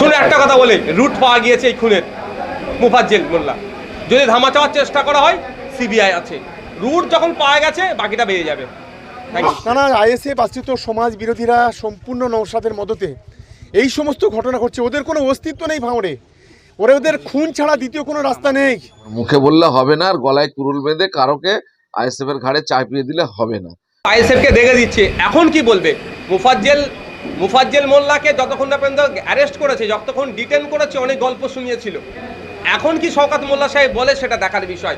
শুনে একটা কথা বলে। রুট পাওয়া গিয়েছে এই খুনের। মুফাজ্জেল মোল্লা। যদি ধামা চাওয়ার চেষ্টা করা হয় সিবিআই আছে। রুট যখন পাওয়া গেছে বাকিটা বেরিয়ে যাবে। না না আইএসএফ আশ্রিত সমাজ বিরোধীরা সম্পূর্ণ নৌসাদের মদতে এই সমস্ত ঘটনা ঘটছে। ওদের কোনো অস্তিত্ব নেই ভাঙড়ে। ওরা ওদের খুন ছাড়া দ্বিতীয় কোনো রাস্তা নেই। মুখে বললে হবে না আর গলায় কুরুল বেঁধে কারোকে আইএসএফ এর ঘাড়ে চাপিয়ে দিলে হবে না। আইএসএফকে দেখে দিচ্ছে। এখন কি বলবে? মুফাজ্জেল মুফাজ্জেল মোল্লাকে যতক্ষণ না পর্যন্ত অ্যারেস্ট করেছে যতক্ষণ ডিটেন করেছে অনেক গল্প শুনিয়েছিল। এখন কি শওকাত মোল্লা সাহেব বলে সেটা দেখার বিষয়?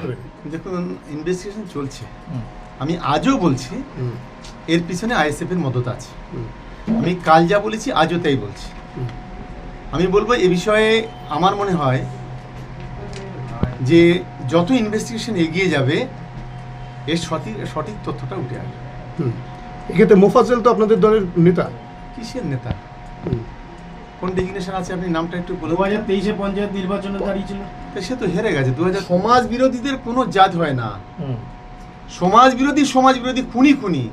দেখুন ইনভেস্টিগেশন চলছে। আমি আজও বলছি এর পিছনে আইএসএফ এর মদত আছে। আমি কাল যা বলেছি আজও তাই বলছি। আমি বলব এ বিষয়ে আমার মনে হয় যে যত ইনভেস্টিগেশন এগিয়ে যাবে এর সঠিক সঠিক তথ্যটা উঠে আসবে। এক্ষেত্রে মোফাজ্জেল তো আপনাদের দলের নেতা। কিসের নেতা? কোন ডেজিগনেশন আছে? আপনি নামটা একটু বলে দু হাজার তেইশে পঞ্চায়েত নির্বাচনে দাঁড়িয়েছিল। তা সে তো হেরে গেছে। দু সমাজ বিরোধীদের কোনো জাজ হয় না। সমাজ বিরোধী সমাজ বিরোধী খুনি খুনি।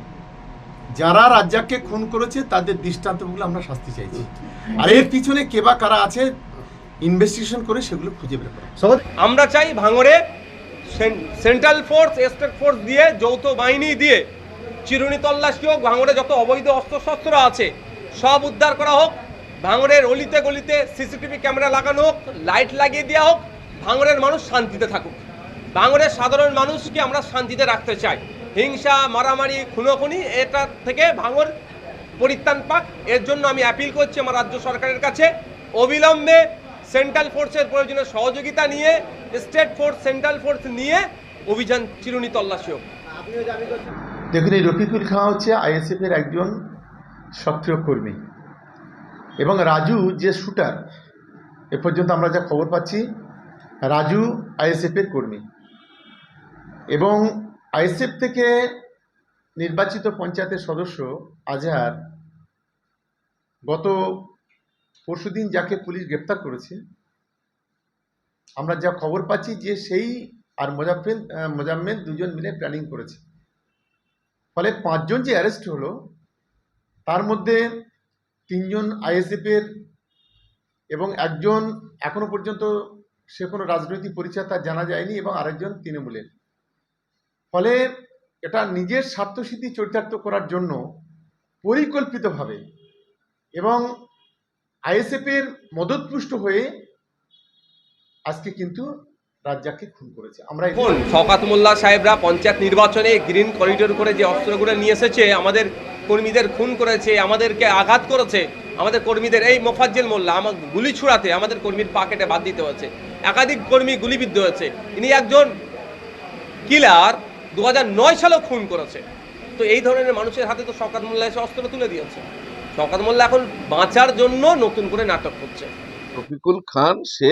যারা রাজ্জাককে খুন করেছে তাদের দৃষ্টান্তগুলো আমরা শাস্তি চাইছি। আর এর পিছনে কে বা কারা আছে ইনভেস্টিগেশন করে সেগুলো খুঁজে বের করা। আমরা চাই ভাঙড়ে cen- central force state force দিয়ে যৌথ বাহিনী দিয়ে চিরুনি তল্লাশি হোক ভাঙড়ে যত অবৈধ অস্ত্রশস্ত্র আছে সব উদ্ধার করা হোক ভাঙড়ের অলিতে গলিতে সিসিটিভি ক্যামেরা লাগানো হোক, লাইট লাগিয়ে দেওয়া হোক ভাঙড়ের মানুষ শান্তিতে থাকুক। ভাঙড়ের সাধারণ মানুষকে আমরা শান্তিতে রাখতে চাই। হিংসা, মারামারি, খুনোখুনি, এটা থেকে ভাঙর পরিত্রাণ পাক। এর জন্য আমি অ্যাপিল করছি আমার রাজ্য সরকারের কাছে। অবিলম্বে সেন্ট্রাল ফোর্সের প্রয়োজনীয় সহযোগিতা নিয়ে স্টেট ফোর্স সেন্ট্রাল ফোর্স নিয়ে অভিযান চিরুনি তল্লাশি হোক। দেখুন, এই রফিকুল খাঁ হচ্ছে আইএসএফ এর একজন সক্রিয় কর্মী। এবং রাজু যে শুটার, এ পর্যন্ত আমরা যা খবর পাচ্ছি, রাজু আইএসএফ এর কর্মী। এবং আইএসএফ থেকে নির্বাচিত পঞ্চায়েতের সদস্য আজহার গত পরশুদিন যাকে পুলিশ গ্রেপ্তার করেছে, আমরা যা খবর পাচ্ছি যে সেই আর মোজাফেল মোজাম্মেল দুজন মিলে প্ল্যানিং করেছে। ফলে পাঁচজন যে অ্যারেস্ট হলো তার মধ্যে তিনজন আইএসএফের এবং একজন এখনও পর্যন্ত সে কোনো রাজনৈতিক পরিচয় তার জানা যায়নি এবং আরেকজন তৃণমূলের। ফলে এটা নিজের স্বার্থসিদ্ধি চরিতার্থ করার জন্য পরিকল্পিতভাবে এবং আইএসএফের মদতপুষ্ট হয়ে আজকে কিন্তু রাজ্জাককে খুন করেছে। আমরা শওকাত মোল্লা সাহেবরা পঞ্চায়েত নির্বাচনে গ্রিন করিডোর করে যে অস্ত্রগুলো নিয়ে এসেছে, আমাদের কর্মীদের খুন করেছে, আমাদেরকে আঘাত করেছে, আমাদের কর্মীদের এই মোফাজ্জেল মোল্লা আমার গুলি ছুড়াতে আমাদের কর্মীর পাকেটে বাদ দিতে হয়েছে। একাধিক কর্মী গুলিবিদ্ধ হয়েছে। ইনি একজন কিলার দু হাজার নয় সালেও খুন করেছে। তো এই ধরনের মানুষের হাতে তো শওকাত মোল্লা এসে অস্ত্র তুলে দিয়েছে। শকাত মোল্লা এখন বাঁচার জন্য নতুন করে নাটক করছে। রফিকুল খান, সে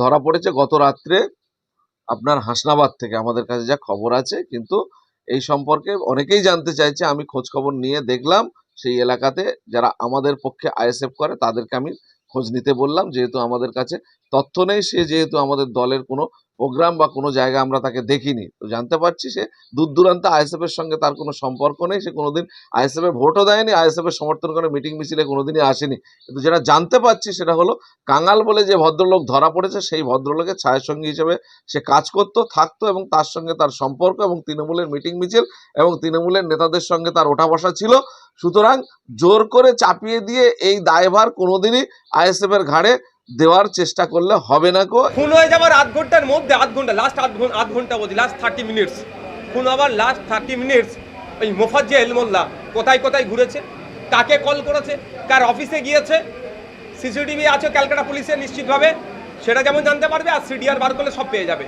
ধরা পড়েছে গত রাত্রে আপনার হাসনাবাদ থেকে। আমাদের কাছে যা খবর আছে, কিন্তু এই সম্পর্কে অনেকেই জানতে চাইছে, আমি খোঁজ খবর নিয়ে দেখলাম, সেই এলাকাতে যারা আমাদের পক্ষে আইএসএফ করে, তাদেরকে আমি খোঁজ নিতে বললাম, যেহেতু আমাদের কাছে তথ্য নেই, সে যেহেতু আমাদের দলের কোনো প্রোগ্রাম বা কোনো জায়গা আমরা তাকে দেখিনি। তো জানতে পারছি সে দূর দূরান্তে আইএসএফ এর সঙ্গে তার কোনো সম্পর্ক নেই। সে কোনোদিন আইএসএফ ভোটও দেয়নি আইএসএফ এর সমর্থন করে মিটিং মিছিলে কোনোদিনই আসেনি। কিন্তু যেটা জানতে পারছি সেটা হলো, কাঙাল বলে যে ভদ্রলোক ধরা পড়েছে, সেই ভদ্রলোকের ছায়াসঙ্গী হিসেবে সে কাজ করত, থাকতো এবং তার সঙ্গে তার সম্পর্ক এবং তৃণমূলের মিটিং মিছিল এবং তৃণমূলের নেতাদের সঙ্গে তার ওঠা বসা ছিল। সুতরাং জোর করে চাপিয়ে দিয়ে এই দায়ভার কোনোদিনই আইএসএফ এর ঘাড়ে দেওয়ার চেষ্টা করলে হবে না কো খুন হয়ে যাবার আধ ঘণ্টার মধ্যে, আধ ঘণ্টা লাস্ট আধ ঘণ্টা আধ ঘণ্টা বলছি লাস্ট থার্টি মিনিটস খুন হওয়ার লাস্ট থার্টি মিনিটস ওই মোফাজ্জেল মোল্লা কোথায় কোথায় ঘুরেছে? কাকে কল করেছে? কার অফিসে গিয়েছে? সিসিটিভি আছে ক্যালকাটা পুলিশের নিশ্চিতভাবে। সেটা যেমন জানতে পারবে আর সিডিআর বার করলে সব পেয়ে যাবে।